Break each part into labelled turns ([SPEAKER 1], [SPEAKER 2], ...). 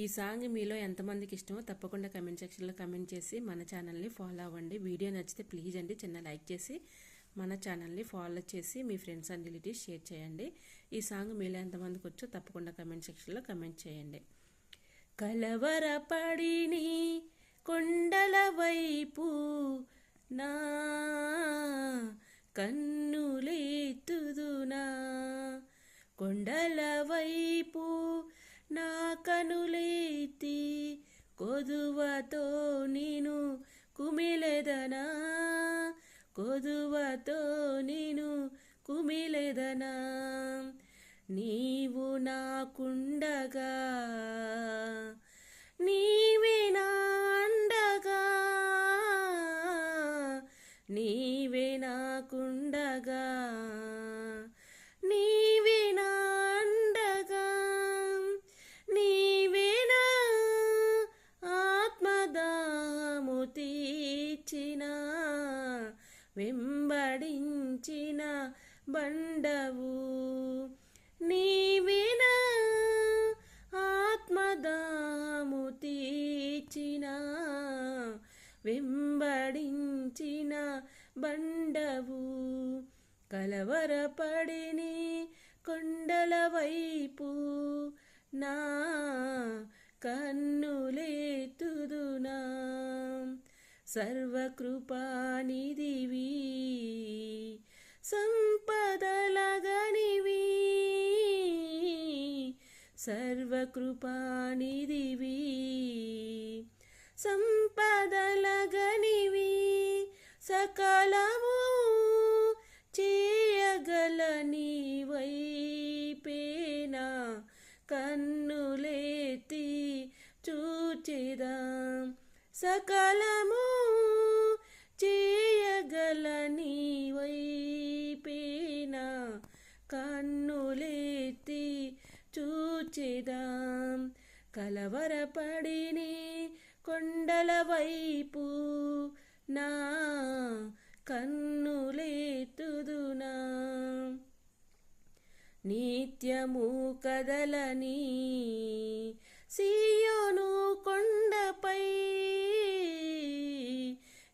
[SPEAKER 1] ఈ సాంగ్ మీలో ఎంతమందికి ఇష్టమో తప్పకుండా కమెంట్ సెక్షన్లో కమెంట్ చేసి మన ఛానల్ని ఫాలో అవ్వండి. వీడియో నచ్చితే ప్లీజ్ అండి చిన్న లైక్ చేసి మన ఛానల్ని ఫాలో చేసి మీ ఫ్రెండ్స్ అండ్ రిలేటివ్స్ షేర్ చేయండి. ఈ సాంగ్ మీలో ఎంతమందికి వచ్చో తప్పకుండా కమెంట్ సెక్షన్లో కమెంట్ చేయండి. కలవరపడిని కొండల వైపు నా కన్నులే కొదువతో నేను కుమిలెదనా కొదువతో నేను కుమిలెదనా నీవు నాకుండగా నీవే నా వెంబడించిన బండవు నీవిన ఆత్మదాము తీర్చిన వెంబడించిన బండవు కలవరపడిని కొండల వైపు నా కన్నులే సర్వకృపానిదివి సంపదలగనివి సర్వకృపానిదివి సంపదలగనివి సకలము చేయగల నీవైపేనా కన్నులేతి చూచెదా సకలము చేయగల నీవైపేనా కన్నులేతి చూచెదాం. కలవరపడిని కొండల వైపు నా కన్నులేతుదునా నిత్యము కదలని సీయోను కొండపై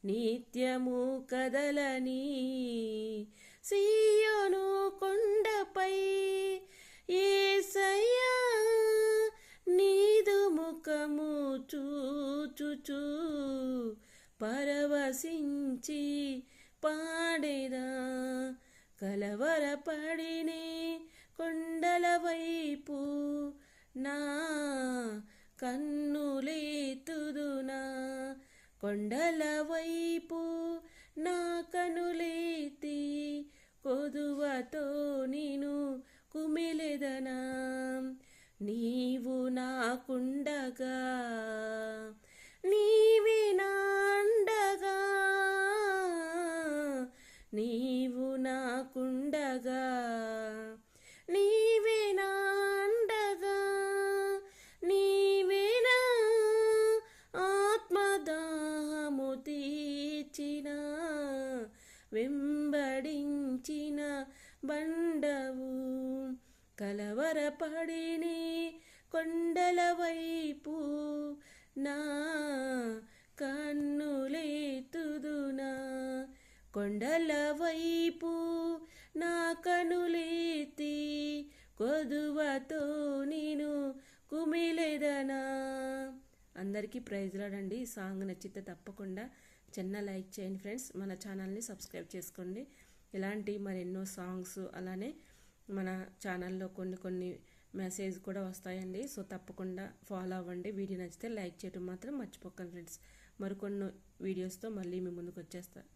[SPEAKER 1] నిత్యము కదలని సీయోను కొండపై ఏసయ్యా నీదు ముఖము చూచుచూ పరవశించి పాడేదా కలవరపడిని కొండల వైపు నా కన్నులేతుదునా కొండల నాకుండగా నీవేనా అండగా నీవే ఆత్మదాహము తీర్చిన వెంబడించిన బండవు కలవరపడిని కొండల వైపు నా కన్నులేతుదునా కొండల విలువతో నేను కుమిలేదనా? అందరికీ ప్రైజ్ రాడండి ఈ సాంగ్ నచ్చితే తప్పకుండా చిన్న లైక్ చేయండి ఫ్రెండ్స్. మన ఛానల్ని సబ్స్క్రైబ్ చేసుకోండి. ఇలాంటి మరెన్నో సాంగ్స్ అలానే మన ఛానల్లో కొన్ని కొన్ని మెసేజ్ కూడా వస్తాయండి. సో తప్పకుండా ఫాలో అవ్వండి. వీడియో నచ్చితే లైక్ చేయడం మాత్రం మర్చిపోకండి ఫ్రెండ్స్. మరికొన్ని వీడియోస్తో మళ్ళీ మీ ముందుకు వచ్చేస్తాను